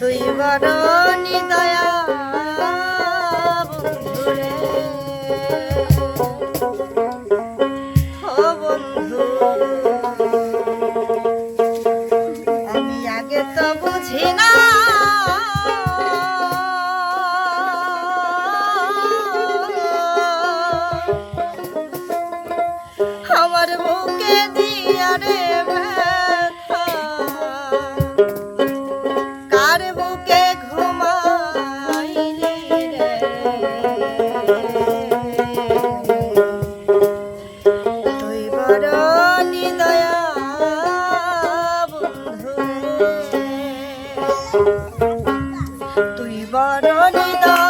তুই বড় নিদয়া বন্ধুরে। ও বন্ধু, আমি আগে তো বুঝি না। আমার বুকে দিয়া রে বরণিতা